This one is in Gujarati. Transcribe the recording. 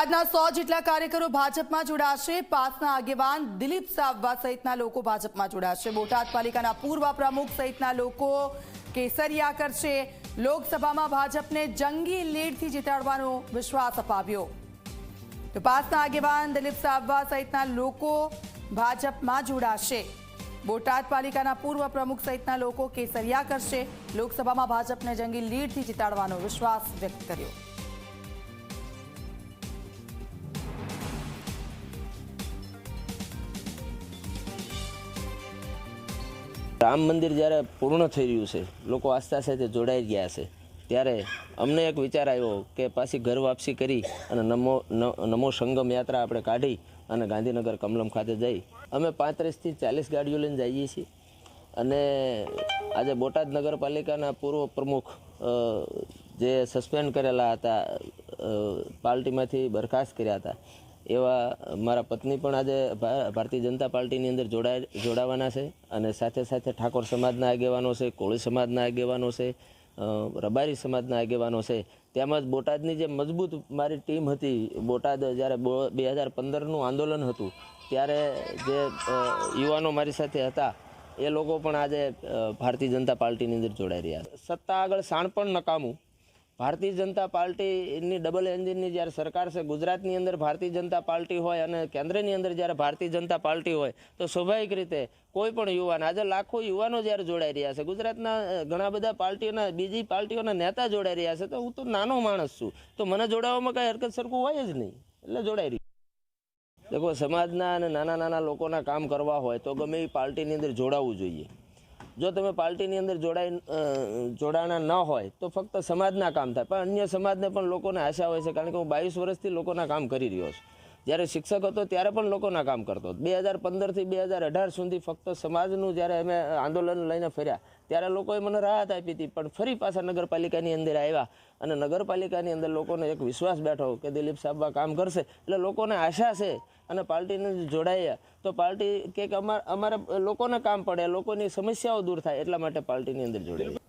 બોટાદના સો જેટલા કાર્યકરો ભાજપમાં જોડાશે. પાસના આગેવાન દિલીપ સાવવા સહિતના લોકો ભાજપમાં જોડાશે. બોટાદ પાલિકાના પૂર્વ પ્રમુખ સહિતના લોકો કેસરિયા કરશે. લોકસભામાં ભાજપને જંગી લીડથી જીતાડવાનો વિશ્વાસ અપાવ્યો. તો પાસના આગેવાન દિલીપ સાવવા સહિતના લોકો ભાજપમાં જોડાશે. બોટાદ પાલિકાના પૂર્વ પ્રમુખ સહિતના લોકો કેસરિયા કરશે. લોકસભામાં ભાજપને જંગી લીડથી જીતાડવાનો વિશ્વાસ વ્યક્ત કર્યો. રામ મંદિર જ્યારે પૂર્ણ થઈ રહ્યું છે, લોકો આસ્થા સાથે જોડાઈ ગયા છે, ત્યારે અમને એક વિચાર આવ્યો કે પાછી ઘર વાપસી કરી અને નમો નમો સંગમ યાત્રા આપણે કાઢી અને ગાંધીનગર કમલમ ખાતે જઈ. અમે પાંત્રીસથી ચાલીસ ગાડીઓ લઈને જઈએ છીએ. અને આજે બોટાદ નગરપાલિકાના પૂર્વ પ્રમુખ જે સસ્પેન્ડ કરેલા હતા પાર્ટીમાંથી બરખાસ્ત કર્યા હતા એવા મારા પત્ની પણ આજે ભારતીય જનતા પાર્ટીની અંદર જોડાય, જોડાવાના છે અને સાથે સાથે ઠાકોર સમાજના આગેવાનો છે, કોળી સમાજના આગેવાનો છે રબારી સમાજના આગેવાનો છે. તેમજ બોટાદની જે મજબૂત મારી ટીમ હતી. બોટાદ જ્યારે બે હજાર પંદરનું આંદોલન હતું, ત્યારે જે યુવાનો મારી સાથે હતા, એ લોકો પણ આજે ભારતીય જનતા પાર્ટીની અંદર જોડાઈ રહ્યા સત્તા આગળ શાણપણ નકામું. ભારતીય જનતા પાર્ટીની ડબલ એન્જિનની જ્યારે સરકાર છે, ગુજરાતની અંદર ભારતીય જનતા પાર્ટી હોય અને કેન્દ્રની અંદર જ્યારે ભારતીય જનતા પાર્ટી હોય, તો સ્વાભાવિક રીતે કોઈ પણ યુવાન, આજે લાખો યુવાનો જ્યારે જોડાઈ રહ્યા છે, ગુજરાતના ઘણા બધા પાર્ટીઓના, બીજી પાર્ટીઓના નેતા જોડાઈ રહ્યા છે, તો હું તો નાનો માણસ છું, તો મને જોડાવામાં કાંઈ હરકત સરખું હોય જ નહીં, એટલે જોડાઈ રહ્યું. દેખો, સમાજના અને નાના નાના લોકોના કામ કરવા હોય, તો ગમે એ પાર્ટીની અંદર જોડાવવું જોઈએ. જો તમે પાર્ટીની અંદર જોડાઈ જોડાણા ન હોય, તો ફક્ત સમાજના કામ થાય. પણ અન્ય સમાજને પણ લોકોને આશા હોય છે, કારણ કે હું બાવીસ વર્ષથી લોકોના કામ કરી રહ્યો છું. જ્યારે શિક્ષક હતો ત્યારે પણ લોકોના કામ કરતો બે હજાર પંદરથી બે હજાર અઢાર સુધી ફક્ત સમાજનું જ્યારે અમે આંદોલન લઈને ફર્યા, ત્યારે લોકોએ મને રાહત આપી હતી. પણ ફરી પાછા નગરપાલિકાની અંદર આવ્યા અને નગરપાલિકાની અંદર લોકોને એક વિશ્વાસ બેઠો કે દિલીપ સાહેબ કામ કરશે. એટલે લોકોને આશા છે અને પાર્ટીને જોડાયા તો પાર્ટી કે અમારા અમારા લોકોને કામ પડે, લોકોની સમસ્યાઓ દૂર થાય એટલા માટે પાર્ટીની અંદર જોડાઈ